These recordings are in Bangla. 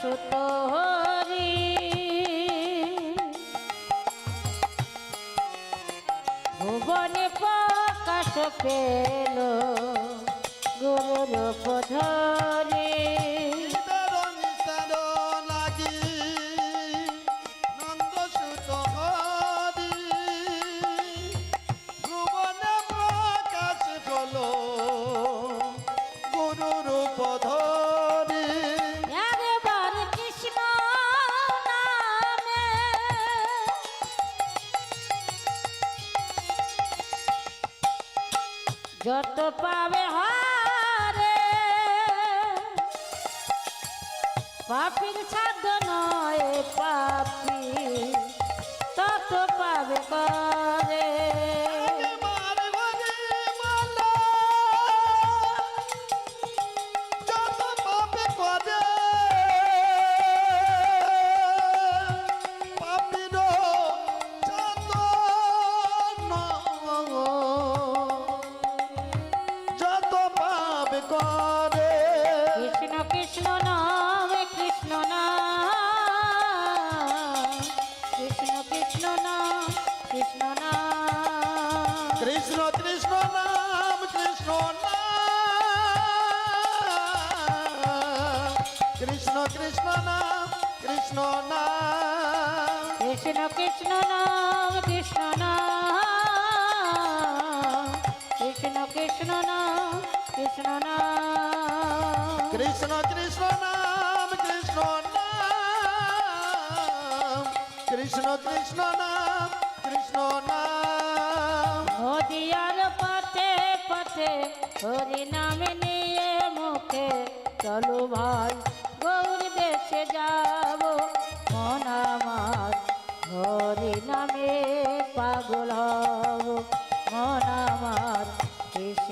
সুত হরি ভুবনে প্রকাশ পেল গুরুর পধর যত পাবে হারে। পাপির সাধ নয় পাপি তত পাবে বা কৃষ্ণ নাম কৃষ্ণ নাম। কৃষ্ণ কৃষ্ণ নাম কৃষ্ণ নাম। কৃষ্ণ কৃষ্ণ নাম কৃষ্ণ নাম। কৃষ্ণ কৃষ্ণ নাম কৃষ্ণ নাম। কৃষ্ণ কৃষ্ণ নাম কৃষ্ণ নাম। হদিয়ার পথে পথে হরি নাম নিয়ে মুখে। চলো ভাই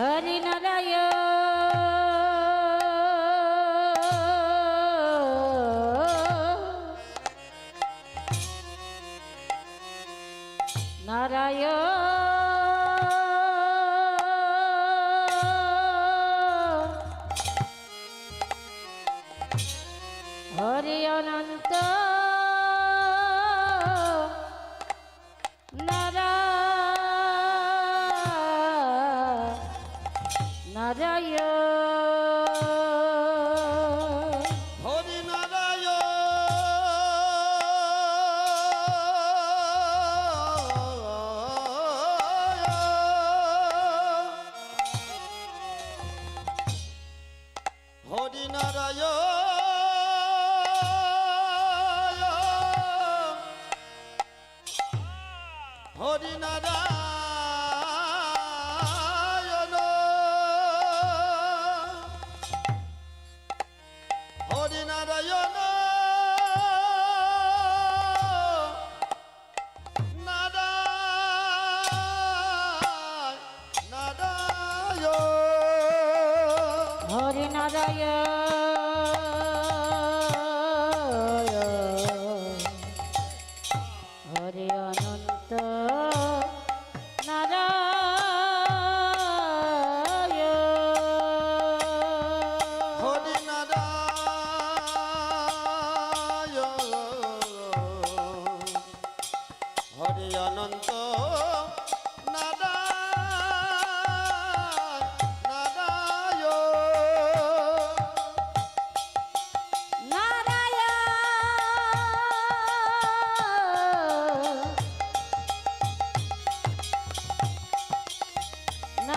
হরি নারায়ণ। নারায়ণ। হরি নারায়ণ। হরি নারায়ণ। হরি নারায়ণ। হরি নারায়ণ।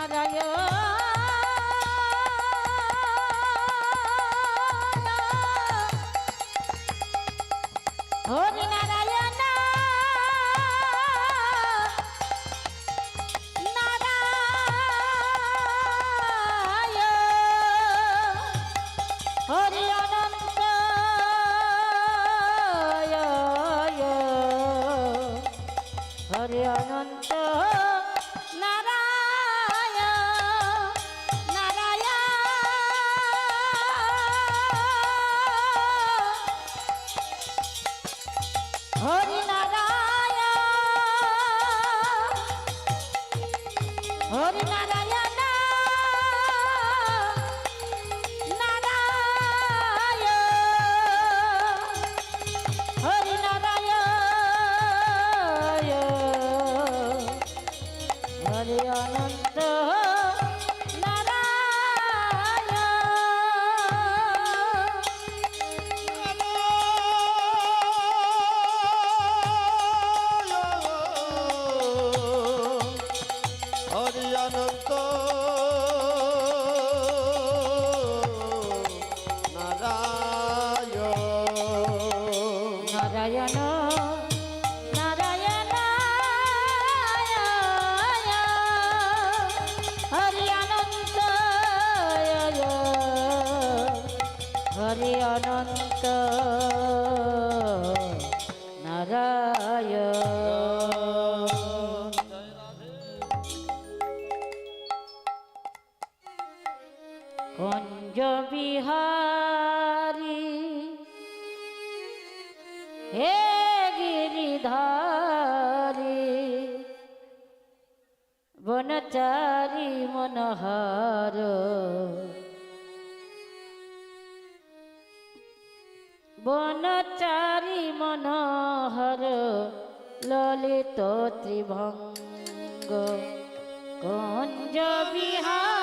নারায়ণ तो বনচারি মনোহর ললিত ত্রিভঙ্গ কঞ্জ বিহার।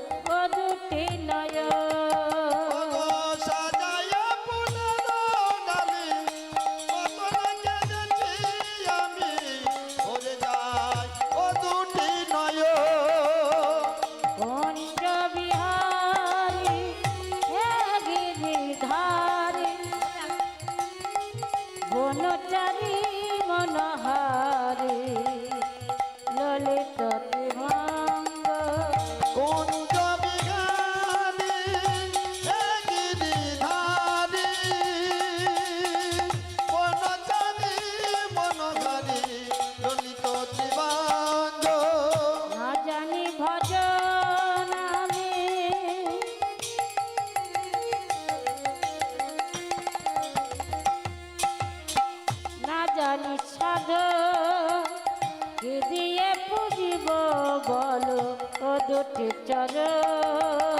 চরণ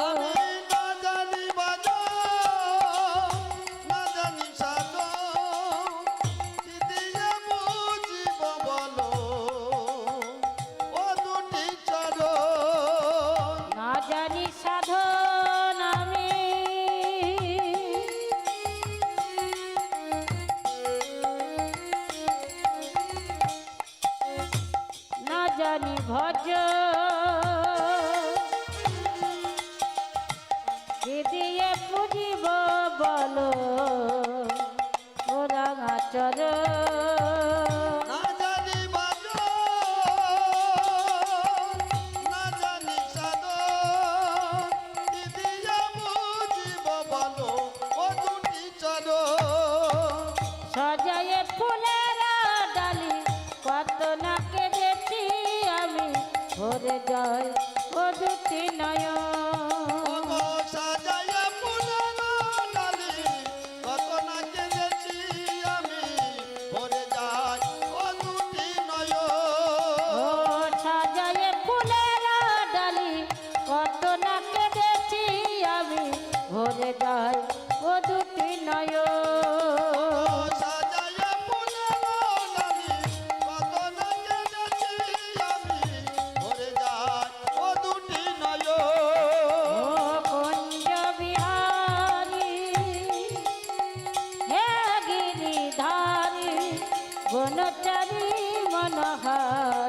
짜자잔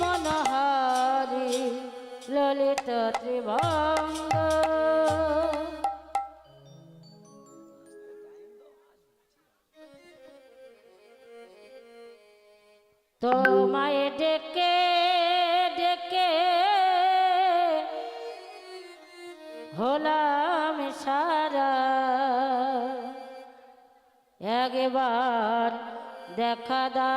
মনোহরি ললিত ত্রিভঙ্গ। তোমায় ডেকে ডেকে হলাম সারা। একবার দেখা দা